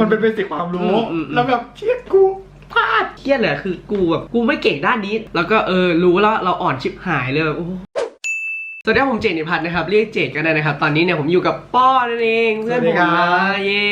มันเป็นเบสิกความรู้ อืมอืม แล้วแบบเชี่ยกูพลาด เครียดเลยคือกูแบบกูไม่เก่งด้านนี้ แล้วก็เออรู้แล้วเราอ่อนชิบหายเลยแบบโอ้โห สวัสดีครับผมเจดนิพัฒน์นะครับเรียกเจดก็ได้นะครับ ตอนนี้เนี่ยผมอยู่กับป้อนั่นเองเพื่อนผมสวัสดีครันะบเย่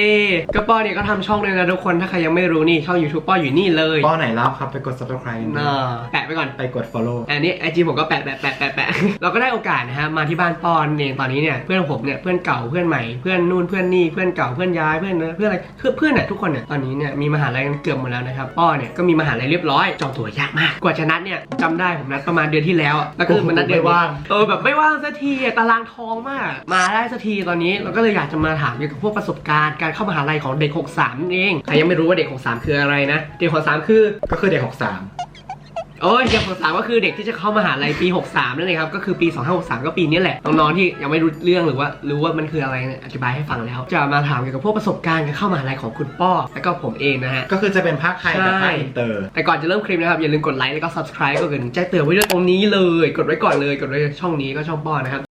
ก็ป้อเนี่ยก็ทำช่องเลยนะทุกคนถ้าใครยังไม่รู้นี่ช่อง YouTube ป้ออยู่นี่เลยป้อไหนรับครับไปกด subscribe น่าแปะไปก่อนไปกด follow อันนี้ไอจีผมก็แปะแปะแปะแปะแปะเราก็ได้โอกาสนะฮะมาที่บ้านปอนเองตอนนี้เนี่ยเพื่อนผมเนี่ยเพื่อนเก่าเพื่อนใหม่เพื่อนนู่นเพื่อนนี่เพื่อนเก่าเพื่อนย้ายเพื่อนนะเพื่อนอะไรคือเพื่อนเนี่ยทุกคนเนี่ยตอนนี้เนี่ยมีมหาลัยกันเกือบหมดแล้วนะครับป้อเนี่ยก็มีมหาลัยเรียบร้อยจองตั๋วยากมากกว่าจะนัดเนี่ยจำได้ผมนัดประมาณเดือนที่แล้วอะแล้วก็คือมันนัดเดือนไม่ว่างเออแบบไม่ว่างสักทีอะตารางทองมาก มาได้สักทีตอนนี้เราก็เลยอยากจะมาถามเกี่ยวกับพวกประสบการณ์การเข้ามหาลัยของเด็ก 63นั่นเองใครยังไม่รู้ว่าเด็ก 63 คืออะไรนะ เด็ก 63 คือ ก็คือเด็ก โอ้ยเด็ก63ก็คือเด็กที่จะเข้ามหาลัยปี 63นั่นเองครับ ก็คือปี 2563 ก็ปีนี้แหละ น้องๆที่ยังไม่รู้เรื่องหรือว่ารู้ว่ามันคืออะไรเนี่ยอธิบายให้ฟังแล้ว จะมาถามเกี่ยวกับพวกประสบการณ์การเข้ามหาลัยของคุณป้อ และก็ผมเองนะฮะ63ก็คือจะเป็นภาคไทยกับใช่ภาคอินเตอร์ แต่ก่อนจะเริ่มคลิปนะครับ อย่าลืมกดไลค์แล้วก็ subscribe ก็กดแจ้งเตือนไว้ด้วยตรงนี้เลย กดไว้ก่อนเลย กดไว้ช่องนี้ก็ช่องป้อนะครับ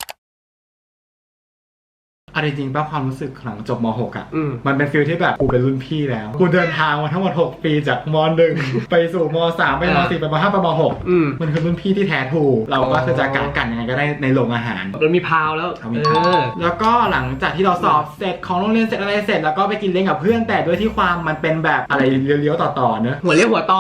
เอาจริงๆป้าความรู้สึกหลังจบม .6 อะ อืม มันเป็นฟิลที่แบบกูเป็นรุ่นพี่แล้ว กูเดินทางมาทั้งหมด 6 ปีจากม .1 ไปสู่ม .3 ไปม .4 ไปม .5 ไปมอืม .6 มันคือรุ่นพี่ที่แท้ถูกเราก็คือจะกัดกันยังไงก็ได้ในโรงอาหารมันมีพาวแล้วเอามีเอพาวอแล้วก็หลังจากที่เราสอบเสร็จของโรงเรียนเสร็จอะไรเสร็จแล้วก็ไปกินเลี้ยงกับเพื่อนแต่ด้วยที่ความมันเป็นแบบอะไรเลี้ยวๆต่อๆเนอะหัวเรียวหัวต่อ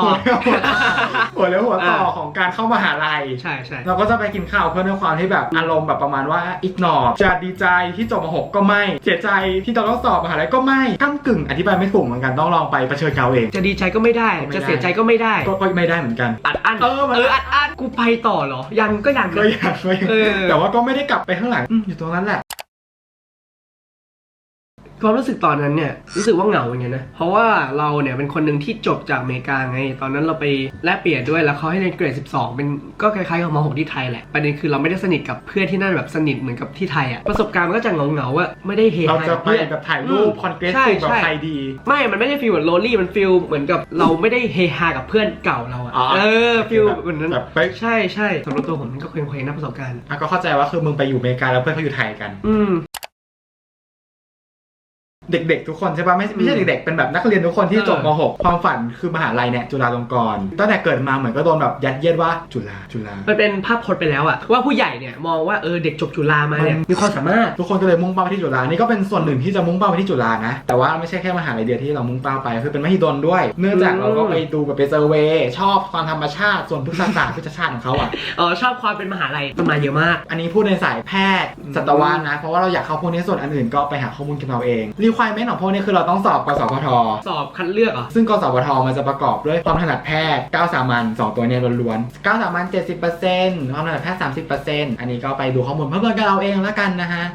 หัวเลี้ยวหัวต่ออ่าของการเข้ามหาลัย ใช่ใช่ เราก็จะไปกินข้าวเพื่อนด้วยความที่แบบอารมณ์แบบประมาณว่าอีกหนอจะดีใจที่จบม .6 ก็ไม่ เสียใจที่เราต้องสอบมหาลัยก็ไม่ก้ากึ่งอธิบายไม่ถูกเหมือนกันต้องลองไปเผชิญเขาเอง จะดีใจก็ไม่ได้ ก็ไม่ได้ จะเสียใจก็ไม่ได้ ก็ก็ไม่ได้เหมือนกัน อัดอั้นเออมันเอออัดอั้นกูไปต่อเหรอ ยังก็ยัง ก็อยากไม่เออ แต่ว่าก็ไม่ได้กลับไปข้างหลังอืมอยู่ตรงนั้นแหละ ความรู้สึกตอนนั้นเนี่ยรู้สึกว่าเหงาอย่างเงี้ยนะ เพราะว่าเราเนี่ยเป็นคนหนึ่งที่จบจากอเมริกาไง ตอนนั้นเราไปแลกเปลี่ยนด้วยแล้วเขาให้เรียนเกรด 12 เป็นก็คล้ายๆกับม .6 ที่ไทยแหละประเด็นคือเราไม่ได้สนิทกับเพื่อนที่นั่นแบบสนิทเหมือนกับที่ไทยอะประสบการณ์มันก็จะเหงาๆว่าไม่ได้เฮเราฮาจะกับไปเพื่อน แบบถ่ายรูปอืมคอนเกรสใช่ถูกแบบใช่ ใครดี ไม่ มันไม่ได้ฟีลเหมือนโรลลี่มันฟีลเหมือนกับเราไม่ได้เฮฮากับเพื่อนเก่าเราอะอ๋อเออฟีลเหมือนนั้นแบบไป ใช่ใช่สำหรับตัวผมมันก็เคว้งๆนะประสบการณ์ อะก็เข้าใจว่าคือมึงไปอยู่อเมริกาแล้วเพื่อนเขาอยู่ไทยกัน อืม เด็กๆทุกคนใช่ปะไม่ไม่ใช่เด็กๆเป็นแบบนักเรียนทุกคนที่จบม .6 ความฝันคือมหาลัยเนี่ยจุฬาลงกรณ์ตั้งแต่เกิดมาเหมือนก็โดนแบบยัดเยียดว่าจุฬาจุฬามันเป็นภาพพจน์ไปแล้วอะว่าผู้ใหญ่เนี่ยมองว่าเออเด็กจบจุฬามาเนี่ยมันมีความสามารถทุกคนก็เลยมุ่งเป้าไปที่จุฬานี่ก็เป็นส่วนหนึ่งที่จะมุ่งเป้าไปที่จุฬานะ แต่ว่าไม่ใช่แค่มหาลัยเดียวที่เรามุ่งเป้าไปคือเป็นมหิดลด้วย เนื่องจากอืมเราก็ไปดูแบบไปเซอร์เวย์ชอบความธรรมชาติส่วนพฤกษศาสตร์พฤกษชาติของเขาอะเออชอบความเป็นมหาลัยมันมาเยอะมาก อันนี้พูดในสายแพทย์อืมสัตวนะเพราะว่าเราอยากเข้าพวกนี้ส่วนอันอื่นก็ไปหาข้อมูลกันเอาเองรีคว i เมนต์ของพวกนี้คือเราต้องสอบกสพท สอบคัดเลือกเหรอซึ่งกสพทมันจะประกอบด้วยความถนัดแพทย์ 9 สามัญ2ตัวเนี้ล้วนๆ 9 สามัญ70%ความถนัดแพทย์ 30%อันนี้ก็ไปดูข้อมูลเพิ่มเติมกันเอาเองแล้วกันนะฮะ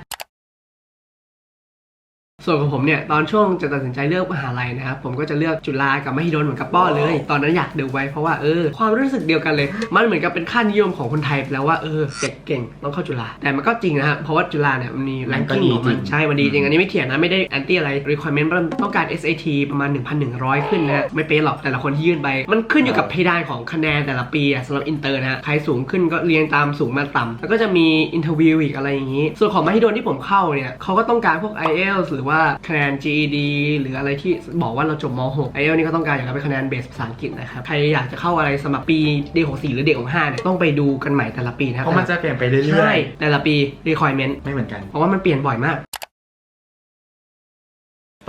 ส่วนของผมเนี่ยตอนช่วงจะตัดสินใจเลือกมหาลัยนะครับผมก็จะเลือกจุฬากับมหิดลเหมือนกับป้อเลย ตอนนั้นอยากดูไว้เพราะว่าเออความรู้สึกเดียวกันเลย มันเหมือนกับเป็นค่านิยมของคนไทยไปแล้วว่าเออเด็กเก่งต้องเข้าจุฬาแต่มันก็จริงนะครับเพราะว่าจุฬาเนี่ยมันมีแรงกิ้งของมันใช่มันดีจริงอันนี้ไม่เถียงนะไม่ได้แอนตี้อะไร requirement มันต้องการ SAT ประมาณ 1,100 ขึ้นนะไม่เป๊ะหรอกแต่ละคนที่ยื่นไปมันขึ้นอยู่กับเพดานของคะแนนแต่ละปีอะสำหรับอินเตอร์นะฮะใครสูงขึ้นก็เรียงตามสูงมาต่ำแล้วก็จะมีอินเทอร์วิวอีกอะไรอย่างนี้ ส่วนของมหิดลที่ผมเข้าเนี่ยเขาก็ต้องการพวก IELTS หรือว่าคะแนน GED หรืออะไรที่บอกว่าเราจบม .6 IELTS นี่ก็ต้องการอย่างไรเป็นคะแนนเบสภาษาอังกฤษนะครับใครอยากจะเข้าอะไรสมัครปีเด็กของ4หรือเด็กของ5เนี่ยต้องไปดูกันใหม่แต่ละปีนะครับเพราะมันจะเปลี่ยนไปเรื่ใช่อยแต่ละปี requirement ๆไม่เหมือนกัน เพราะว่ามันเปลี่ยนบ่อยมาก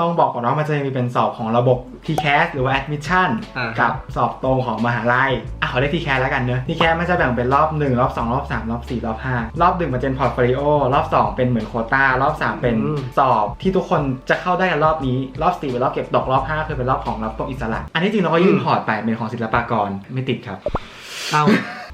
ต้องบอกก่อนว่ามันจะมีเป็นสอบของระบบ TCAS หรือว่า Admission อ่าครักับบสอบตรงของมหาลัยอะขอเรียก TCAS แล้วกันเนอะ TCAS มันจะแบ่งเป็นรอบ 1 รอบ 2 รอบ 3 รอบ 4 รอบ 5 รอบ 1 มันเป็นพอร์ตโฟลิโอรอบ 2 เป็นเหมือนโควต้ารอบ 3 เป็นอืม สอบที่ทุกคนจะเข้าได้กันรอบนี้ รอบ 4 เป็นรอบเก็บตกรอบ 5 คือเป็นรอบของรับตรงอิสระ อันนี้จริงเราก็ยื่นพอร์ตไปเป็นของศิลปากรไม่ติดครับ เศร้า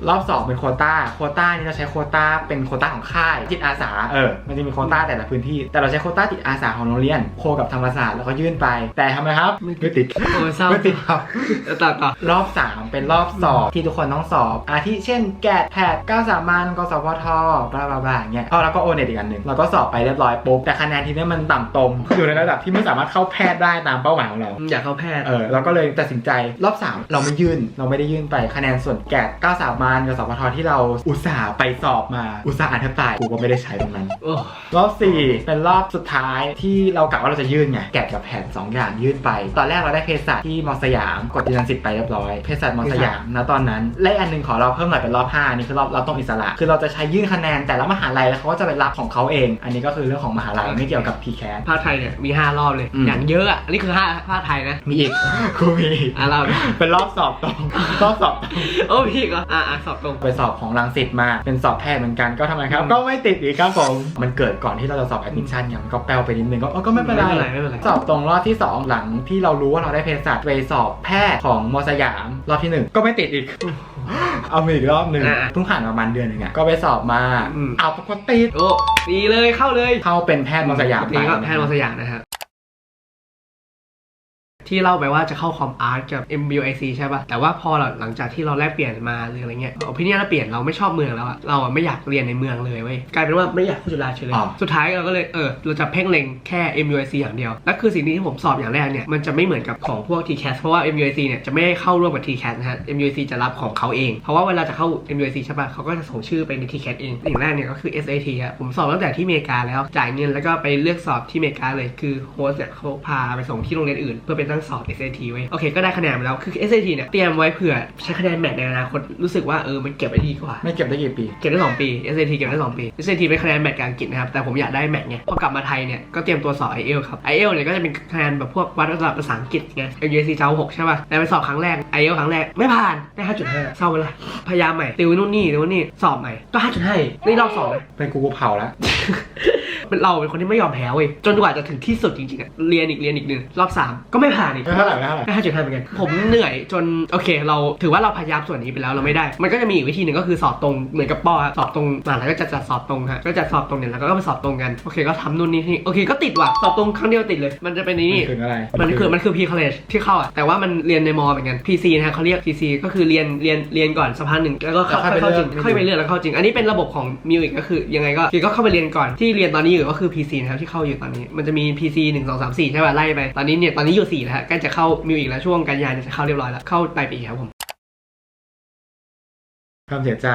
รอบ2เป็นโควต้าโควต้านี่เราใช้โควต้าเป็นโควต้าของค่ายจิตอาสาเออมันจะมีโควต้าแต่ละพื้นที่ แต่เราใช้โควต้าจิตอาสาของโรงเรียนโคกับธรรมศาสตร์แล้วก็ยื่นไป แต่ทำไมครับไม่ไม่ติดโอ้เศร้าไม่ติดครับเออต่อต่อรอบ 3 เป็นรอบสอบที่ทุกคนต้องสอบอาทิเช่นแกดแพดก้าสามัญกสพทบลาบลาบลาอย่างเงี้ยเอาแล้วก็โอเน็ตอีกอันหนึ่งเราก็สอบไปเรียบร้อยปุ๊บแต่คะแนนทีเนี้ยมันต่ำตม อยู่ในระดับที่ไม่สามารถเข้าแพทย์ได้ตามเป้าหมายของเราอยากเข้าแพทย์เออเราก็เลยตัดสินใจรอบ 3 เราไม่ยื่นเราไม่ได้ยื่นไปคะแนนส่วนแกดก้าสามัญมัญกับสพทที่เราอุตส่าห์ไปสอบมาอุตส่าห์อ่านแทบตายกูก็ไม่ได้ใช้ตรงนั้น โอ้รอบ4เป็นรอบสุดท้ายที่เรากะว่าเราจะยื่นไงแกะกับแผน2อย่างยื่นไป ตอนแรกเราได้เภสัชที่มอสยามกดยืนยันสิทธิ์ไปเรียบร้อยเภสัชมอสยามนะตอนนั้นและอีกอันหนึ่งขอเราเพิ่มหน่อยเป็นรอบ5นี่คือรอบเราต้องอิสระ คือเราจะใช้ยื่นคะแนนแต่ละมหาลัยแล้วเขาก็จะไปรับของเขาเอง อันนี้ก็คือเรื่องของมหาลัยไม่เกี่ยวกับ p c a s ภาคไทยเนี่ยมี 5 รอบเลย อืม อย่างเยอะอะอันนี้คือ5ภาคไทยนะมีอีกครูมีอีกอะเราเป็นรอบสอบตรงรอบสอบตรง โอ้พี่ก็อะอะสอบตรงไปสอบของรังสิตมา เป็นสอบแพทย์เหมือนกันก็ทำไมครับ ก็ไม่ติดอีกครับผม มันเกิดก่อนที่เราจะสอบแอดมิชชั่นเนี่ยมันก็แปลวไปนิดนึงก็เออก็ไม่เป็นไร ไม่เป็นไรไม่เป็นไรสอบตรงรอบที่ 2 หลังที่เรารู้ว่าเราได้เภสัชไปสอบแพทย์ของมอสยาม รอบที่ 1 ก็ไม่ติดอีก เอามาอีกรอบหนึ่งอ่าเพิ่งผ่านประมาณเดือนหนึงอะก็ไปสอบมาอืม เอาปรากฏติดโอ้ดีเลยเข้าเลยเข้าเป็นแพทย์มอสยามนี่ก็ไปแพทย์มอสยามนะครับ ที่เล่าไปว่าจะเข้าคอมอาร์ตกับ MBUIC ใช่ป่ะ แต่ว่าพอหลังจากที่เราแลกเปลี่ยนมาหรืออะไรเงี้ยเอาพี่เนี่ยเราเปลี่ยนเราไม่ชอบเมืองแล้วอะเราอะไม่อยากเรียนในเมืองเลยเว้ยกลายเป็นว่าไม่อยากเข้าจุฬาเฉยเลย สุดท้ายเราก็เลยเออเราจะเพ่งเล็งแค่ MUIC อย่างเดียว และคือสิ่งที่ผมสอบอย่างแรกเนี่ยมันจะไม่เหมือนกับของพวก TCAS เพราะว่า MUIC เนี่ยจะไม่ได้เข้าร่วมกับ TCAS นะฮะ MUIC จะรับของเขาเอง เพราะว่าเวลาจะเข้า MUIC ใช่ป่ะเขาก็จะส่งชื่อไปใน TCAS เองอย่างแรกเนี่ยก็คือ SAT อะผมสอบตั้งแต่ที่อเมริกาแล้วจ่ายเงินแล้วก็ไปเลือกสอบที่อเมริกาเลยคือโฮสเนี่ยเขาพาไปส่งที่โรงเรียนอื่นเพื่อไปตั้งสอบ SAT ไว้โอเคก็ได้คะแนนมาแล้วคือ SAT เนี่ยเตรียมไว้เผื่อใช้คะแนนแมทในอนาคตรู้สึกว่าเออมันเก็บไว้ดีกว่า ไม่เก็บได้กี่ปี เก็บได้สองปี SAT เก็บได้สองปี SAT เป็นคะแนนแมทกับอังกฤษนะครับแต่ผมอยากได้แมทไงพอกลับมาไทยเนี่ยก็เตรียมตัวสอบ IELTS ครับ IELTS เนี่ยก็จะเป็นคะแนนแบบพวกวัดระดับภาษาอังกฤษไง USC เจ้าหกใช่ป่ะแต่ไปสอบครั้งแรก IELTS ครั้งแรกไม่ผ่านได้5.5เศร้าไปละพยายามใหม่ติวนู่นนี่ติวนู่นนี่สอบใหม่ก็5.5อีกนี่รอบสองนะเป็นกูกูเผาแล้ว เป็นเราเป็นคนที่ไม่ยอมแพ้เว้ยจนกว่าจะถึงที่สุดจริงๆอะเรียนอีกเรียนอีกหนึ่งรอบสามก็ไม่ผ่านอีกไม่เท่าไหร่ไม่เท่าไหร่ได้ห้าจุดห้าเหมือนกันผมเหนื่อยจนโอเค เราถือว่าเราพยายามส่วนนี้ไปแล้วเราไม่ได้ มันก็จะมีอีกวิธีหนึ่งก็คือสอบตรงเหมือนกับป้อฮะสอบตรงมหาลัยก็จะจัดสอบตรงฮะก็จัดสอบตรงเนี่ยแล้วก็ไปสอบตรงกันโอเคก็ทำนู่นนี่นี่โอเคก็ติดว่ะสอบตรงครั้งเดียวติดเลย มันจะเป็นนี่มันคืออะไรมันคือมันคือ P college ที่เข้าอะแต่ว่ามันเรียนในมอเหมือนกัน PC นะฮะเขาเรียก PC ก็คือเรียนเรียนเรียนก่อนสักพักหนึ่งแล้วก็เข้าแล้วค่อยไปเข้าจริงเลือกค่อยไปเลือกแล้วเข้าจริง อันนี้เป็นระบบของมิวอีกก็คือยังไงก็คือก็เข้าไปเรียนก่อนที่เรียนตอนนี้อยู่ก็คือ PC นะครับที่เข้าอยู่ตอนนี้ มันจะมี PC 1 2 3 4 ใช่ป่ะไล่ไป ตอนนี้เนี่ยตอนนี้อยู่4แล้วฮะใกล้จะเข้ามิวอีกแล้วช่วงกันยายนเนี่ยจะเข้าเรียบร้อยแล้วเข้าปลายปีครับผมความเสียใจ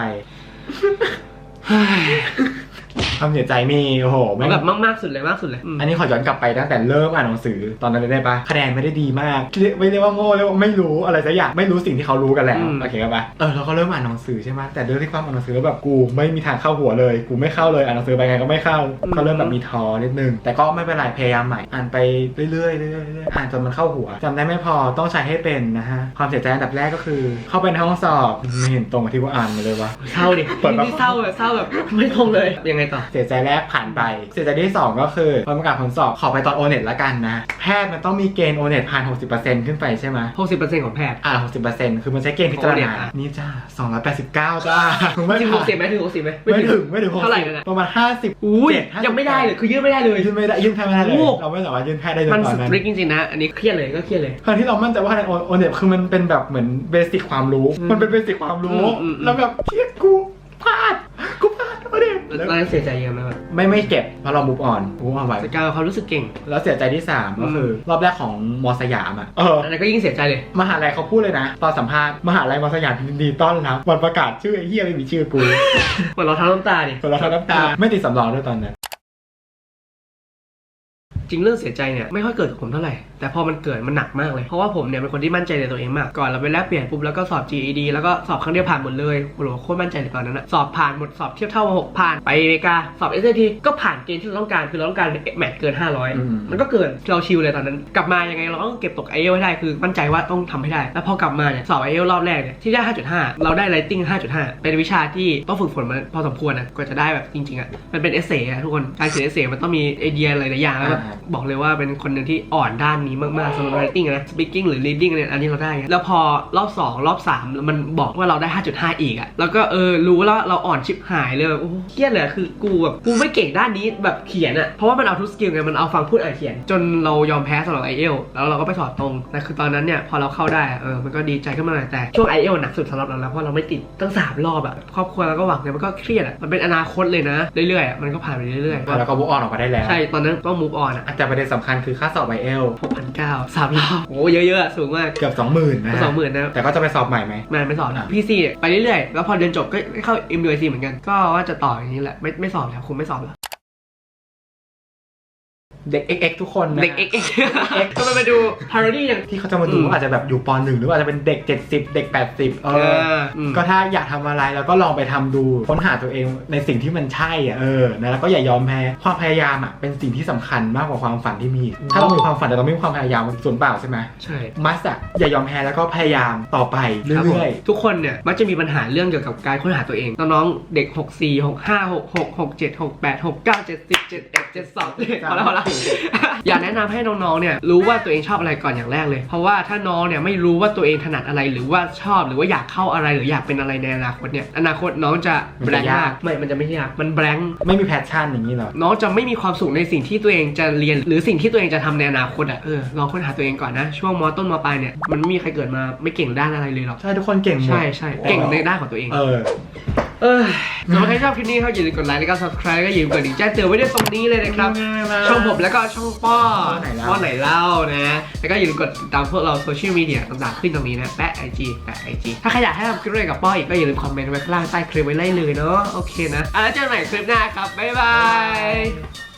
ความเสียใจมีโอ้โหเอาไม่แบบมากๆสุดเลยมากสุดเลยอืมอันนี้ขอย้อนกลับไปตั้งแต่เริ่มอ่านหนังสือตอนนั้นเลยได้ปะคะแนนไม่ได้ดีมากเรียกไม่เรียกว่าโง่เรียกว่าไม่รู้อะไรสักอย่างไม่รู้สิ่งที่เขารู้กันแล้วโอเคปะเออเราก็เริ่มอ่านหนังสือใช่ไหมแต่ด้วยที่ความอ่านหนังสือแล้วแบบกูไม่มีทางเข้าหัวเลย กูไม่เข้าเลยอ่านหนังสือไปไงก็ไม่เข้าก็เริ่มแบบมีทอนิดนึงแต่ก็ไม่เป็นไรพยายามใหม่อ่านไปเรื่อยๆเรื่อยๆเรื่อยๆอ่านจนมันเข้าหัวจำได้ไม่พอต้องใช้ให้เป็นนะฮะความเสียใจอันดับแรกก็คือ เข้าไปในห้องสอบไม่เห็นตรงกับที่ว่าอ่านมาเลยวะเศร้าดิเปิดมานี่เศร้าแบบเศร้าแบบไม่ตรงเลยยังไงต่อเสียใจแรกผ่านไป เสียใจที่ 2 ก็คือผลประกาศผลสอบขอไปตอนโอเน็ตละกันนะ แพทย์มันต้องมีเกณฑ์โอเน็ตผ่าน 60%ขึ้นไปใช่ไหม60%ของแพทย์ อ่า60%คือมันใช้เกณฑ์พิจารณาโอเน็ตอะ นี่จ้า289จ้าไม่ถึงผ่าน60ไหมถึง60ไหมไม่ถึงไม่ถึงเท่าไหร่นั่น60น่ะ ประมาณ 50อุ้ยเจ็ดห้าสิบยังไม่ได้เลยคือยื่นไม่ได้เลย ยื่นไม่ได้ยื่นแพทย์ไม่ได้เลยโอ้ เราไม่สามารถยื่นแพทย์ได้เลยมันตอสนนั้นตริกจริงๆนะ อันนี้เครียดเลยก็เครียดเลยครั้งที่เรามั่นใจว่าในโอเน็ตคือมันเป็นแบบเหมือนเบสิกความรู้ อืมมันเป็นเบสิกความรู้ อืมอืมอืม แล้วแบบเทียกูพลาดกูพลา ดโอเน็ตตอนนั้นเสียใจเยอะไหมแบบไม่ไม่เก็บเพราะเราบุกอ่อนบุกอ่อนไว้สกายเขารู้สึกเก่ง แล้วเสียใจที่3ก็คืออรอบแรกของมอสยามอะเอออันนั้นก็ยิ่งเสียใจเลย มหาลัยเขาพูดเลยนะ ตอนสัมภาษณ์มหาลัยมอสยามยินดีต้อนรับวันประกาศชื่อไอ้เหี้ยไม่มีชื่อกูเหมือนเราทั้งน้ำตาดิส่วนเราทั้งน้ำตาไม่ติดสำรองด้วยตอนนั้น จริงเรื่องเสียใจเนี่ยไม่ค่อยเกิดกับผมเท่าไหร่ แต่พอมันเกิดมันหนักมากเลย เพราะว่าผมเนี่ยเป็นคนที่มั่นใจในตัวเองมาก ก่อนเราไปแลกเปลี่ยนปุ๊บแล้วก็สอบ GED แล้วก็สอบครั้งเดียวผ่านหมดเลยโอ้โหโคตรมั่นใจเลยตอนนั้นอะสอบผ่านหมดสอบเทียบเท่าหกผ่านไปอเมริกาสอบ SAT ก็ผ่านเกณฑ์ที่เราต้องการคือเราต้องการแมทเกินอืม500 มันก็เกินเราชิลเลยตอนนั้น กลับมายังไงเราต้องเก็บตกไอเอลให้ได้คือมั่นใจว่าต้องทำให้ได้ แล้วพอกลับมาเนี่ยสอบไอเอลรอบแรกเนี่ยที่ได้ 5.5 เราได้ writing 5.5 เป็นวิชาที่ต้องฝึกฝนมาพอสมควรนะกว่าจะได้แบบจริงๆอะมันเป็นเอเซ่อะทุกคนการเขียนเอเซ่มันต้องมีไอเดียหลายๆอย่างแล้วก็อ่า บอกเลยว่าเป็นคนหนึ่งที่อ่อนด้านนี้มากๆสำหรับ writing อะนะ speaking หรือ reading เนี่ยอันนี้เราได้ไงแล้วพอรอบ 2 รอบ 3 มันบอกว่าเราได้ 5.5 อีกอะแล้วก็เออรู้แล้วเราอ่อนชิบหายเลยแบบโอ้โหเครียดเลยอะคือกูแบบกูไม่เก่งด้านนี้แบบเขียนอะเพราะว่ามันเอาทุกสกิลไงมันเอาฟังพูดอ่านเขียน จนเรายอมแพ้สำหรับไอเอลแล้วเราก็ไปสอบตรงแต่คือตอนนั้นเนี่ยพอเราเข้าได้อะเออมันก็ดีใจขึ้นมาหน่อยแต่ช่วงไอเอลหนักสุดสำหรับเราแล้วเพราะเราไม่ติดตั้งสามรอบอะครอบครัวเราก็หวังเนี่ยมันก็เครียดอะมันเป็นอนาคตเลยนะ เรื่อยๆอะมันก็ผ่านไปเรื่อยๆแล้วก็บุกอ่อนออกมาได้แล้วใช่ตอนนั้นต้อง move on อะแต่แต่ประเด็นสำคัญคือค่าสอบไบเอลหกพันเก้าสามรอบโอ้เยอะๆอะสูงมากเกือบ20,000นะสองหมื่นนะแต่ก็จะไปสอบใหม่ไหมไมันไม่สอบแล้วพี่ซีไปเรื่อยๆ แล้วพอเรียนจบก็เข้า m u i c เหมือนกัน ก็ว่าจะต่ออย่างนี้แหละ ไม่ไม่สอบแล้วคงไม่สอบแล้ว เด็ก XX ทุกคนนะเด็ก x x ก็มาไปดู parody อย่าง ที่เขาจะมาดูอืมว่าอาจจะแบบอยู่ปหนึ่งหรือว่าอาจจะเป็นเด็ก 70 เด็ก 80 เอเออ ออืม ก็ถ้าอยากทำอะไรแล้วก็ลองไปทำดูค้นหาตัวเองในสิ่งที่มันใช่อะเออนะแล้วก็อย่ายอมแพ้ความพยายามอะเป็นสิ่งที่สำคัญมากกว่าความฝันที่มี ถ้าเรามีความฝันแต่เราไม่มีความพยายามมันส่วนเปล่าใช่ไหมใช่ มัสอะอย่ายอมแพ้แล้วก็พยายามต่อไปครับผมเรื่อยทุกคนเนี่ยมักจะมีปัญหาเรื่องเกี่ยวกับการค้นหาตัวเอง น้องๆ เด็ก 6 4 6 5 6 6 6 7 6 8 6 9 7 10 7 1 7 2พอแล้วพอแล้วอยากแนะนำให้น้องๆ เนี่ยรู้ว่าตัวเองชอบอะไรก่อนอย่างแรกเลย เพราะว่าถ้าน้องเนี่ยไม่รู้ว่าตัวเองถนัดอะไรหรือว่าชอบหรือว่าอยากเข้าอะไรหรืออยากเป็นอะไรในอนาคตเนี่ยอนาคตน้องจะแบงค์มากไม่ มันจะไม่ยากมันแบงค์ๆไม่มีแพชชั่นอย่างนี้หรอน้องจะไม่มีความสุขในสิ่งที่ตัวเองจะเรียน หรือสิ่งที่ตัวเองจะทำในอนาคตอะเออลองค้นหาตัวเองก่อนนะช่วงมต้นมปลายเนี่ยมันไม่มีใครเกิดมาไม่เก่งด้านอะไรเลยหรอกใช่ทุกคนเก่งหมดใช่ใช่เก่งในด้านของตัวเองเออ เออสำหรับใครชอบคลิปนี้เขาอย่าลืมกดไลค์แล้วก็ subscribe ก็อย่าลืมกดดิ่งแจ้งเตือนไว้ด้วยตรงนี้เลยนะครับ ช่องผมแล้วก็ช่องป้อป้อไหนเล่าป้อไหนเล่านะ แล้วก็อย่าลืมกดติดตามพวกเราโซเชียลมีเดียต่างๆขึ้นตรงนี้นะแปะไอจีแปะไอจีถ้าใครอยากให้ทำคลิปอะไรกับป้ออีกก็อย่าลืมคอมเมนต์ไว้ข้างล่างใต้คลิปไว้เลยเลยเนาะโอเคนะอะแล้วเจอกันใหม่คลิปหน้าครับบ๊ายบาย